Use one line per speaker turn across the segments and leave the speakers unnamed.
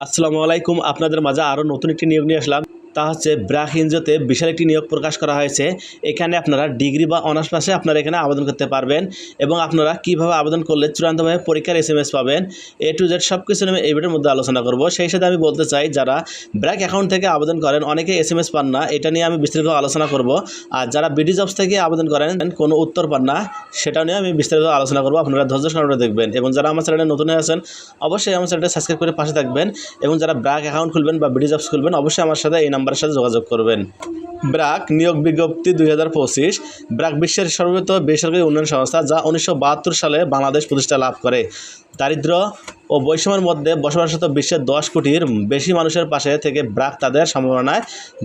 আসসালামু আলাইকুম। আপনাদের মাঝে আরও নতুন একটি নিয়োগ নিয়ে আসলাম। তা হচ্ছে ব্র্যাক এনজিওতে বিশাল একটি নিয়োগ প্রকাশ করা হয়েছে। এখানে আপনারা ডিগ্রি বা অনার্স পাশে আপনারা এখানে আবেদন করতে পারবেন এবং আপনারা কীভাবে আবেদন করলে চূড়ান্তভাবে পরীক্ষার এস এম এস পাবেন এ টু জেড সব কিছু আমি এই ভিডিওর মধ্যে আলোচনা করব। সেই সাথে আমি বলতে চাই, যারা ব্র্যাক অ্যাকাউন্ট থেকে আবেদন করেন, অনেকে এস এম এস পান না, এটা নিয়ে আমি বিস্তারিত আলোচনা করব। আর যারা বিডি জবস থেকে আবেদন করেন, কোনো উত্তর পান না সেটা নিয়ে আমি বিস্তারিত আলোচনা করব। আপনারা ধৈর্য সহকারে দেখবেন এবং যারা আমার চ্যানেলে নতুন হয়ে আছেন, অবশ্যই আমার চ্যানেলটা সাবস্ক্রাইব করে পাশে থাকবেন এবং যারা ব্র্যাক অ্যাকাউন্ট খুলবেন বা বিডি জবস খুলবেন, অবশ্যই আমার সাথে এই নাম্বারের সাথে যোগাযোগ করবেন। ব্র্যাক নিয়োগ বিজ্ঞপ্তি দুই হাজার পঁচিশ। ব্র্যাক বিশ্বের সর্ববৃহৎ বেসরকারি উন্নয়ন সংস্থা যা উনিশশো বাহাত্তর সালে বাংলাদেশ প্রতিষ্ঠা লাভ করে। দারিদ্র ও বৈষম্যের মধ্যে বসবাসরত বিশ্বের দশ কোটির বেশি মানুষের পাশে থেকে ব্র্যাক তাদের সম্ভাবনায়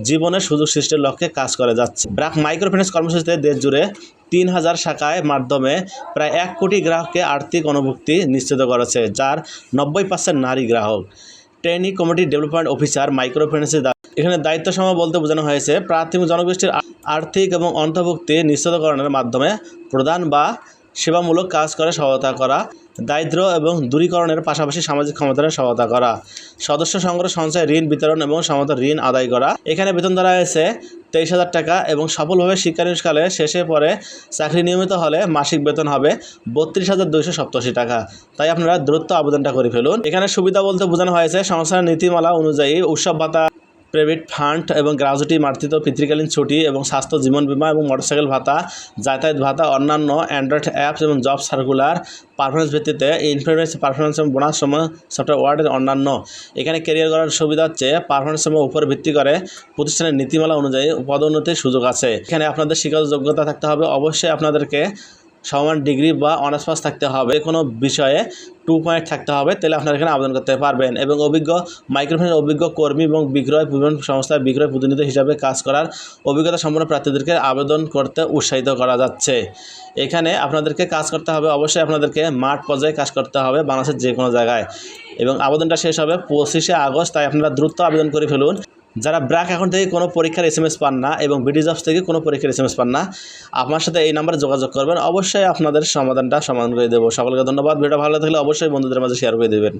জীবনের সুযোগ সৃষ্টির লক্ষ্যে কাজ করে যাচ্ছে। ব্র্যাক মাইক্রো ফিন্যান্স কর্মসূচিতে দেশ জুড়ে তিন হাজার শাখায় মাধ্যমে প্রায় এক কোটি গ্রাহককে আর্থিক অনুভুক্তি নিশ্চিত করেছে, যার নব্বই পার্সেন্ট নারী গ্রাহক। Trainee committee development officer micro ফিন্যান্সের এখানে দায়িত্ব সময় বলতে বোঝানো হয়েছে প্রাথমিক জনগোষ্ঠীর আর্থিক এবং অন্তর্ভুক্তি নিশ্চিতকরণের মাধ্যমে প্রদান বা সেবামূলক কাজ করে, সহায়তা করা, দারিদ্র এবং দূরীকরণের পাশাপাশি সামাজিক ক্ষমতার সহায়তা করা। সদস্য সংগ্রহ, সঞ্চয়, ঋণ বিতরণ এবং সমত ঋণ আদায় করা। এখানে বেতন ধরা হয়েছে তেইশ হাজার টাকা এবং সফলভাবে শিক্ষানুষ্ঠানে শেষে পরে চাকরি নিয়মিত হলে মাসিক বেতন হবে বত্রিশ হাজার দুইশো সপ্তাশি টাকা। তাই আপনারা দ্রুত আবেদনটা করে ফেলুন। এখানে সুবিধা বলতে বোঝানো হয়েছে, সংস্থার নীতিমালা অনুযায়ী উৎসব ভাতা প্রাইভেট ফান্ড এবং গ্রাজুটি মার্জিত পিতৃকালীন ছুটি এবং স্বাস্থ্য, জীবন বীমা এবং মোটরসাইকেল ভাতা, যাতায়াত ভাতা, অন্যান্য অ্যান্ড্রয়েড অ্যাপস এবং জব সার্কুলার পারফরমেন্স ভিত্তিতে ইনফ্লুয়েন্স পারফরমেন্স এবং বোনাস সময় সফটওয়্যার অন্যান্য। এখানে ক্যারিয়ার করার সুবিধা হচ্ছে পারফরমেন্স সময় উপর ভিত্তি করে প্রতিষ্ঠানের নীতিমালা অনুযায়ী পদোন্নতির সুযোগ আছে। এখানে আপনাদের শিক্ষাগত যোগ্যতা থাকতে হবে। অবশ্যই আপনাদেরকে সমান ডিগ্রি বা অনার্স পাস থাকতে হবে। কোনো বিষয়ে টু পয়েন্ট থাকতে হবে, তাহলে আপনারা এখানে আবেদন করতে পারবেন। এবং অভিজ্ঞ মাইক্রোফোনের অভিজ্ঞ কর্মী এবং বিক্রয় পরিবহন সংস্থার বিক্রয় প্রতিনিধি হিসাবে কাজ করার অভিজ্ঞতা সম্পন্ন প্রার্থীদেরকে আবেদন করতে উৎসাহিত করা যাচ্ছে। এখানে আপনাদেরকে কাজ করতে হবে, অবশ্যই আপনাদেরকে মাঠ পর্যায়ে কাজ করতে হবে বাংলাদেশের যে কোনো জায়গায়। এবং আবেদনটা শেষ হবে পঁচিশে আগস্ট, তাই আপনারা দ্রুত আবেদন করে ফেলুন। যারা ব্র্যাক এখন থেকে কোনো পরীক্ষার এস এম এস পান না এবং বিডি জবস থেকে কোনো পরীক্ষার এস এম এস পান না, আপনার সাথে এই নাম্বারে যোগাযোগ করবেন। অবশ্যই আপনাদের সমাধানটা সমাধান করে দেবো। সকলকে ধন্যবাদ। ভিডিও ভালো থাকলে অবশ্যই বন্ধুদের মাঝে শেয়ার করে দেবেন।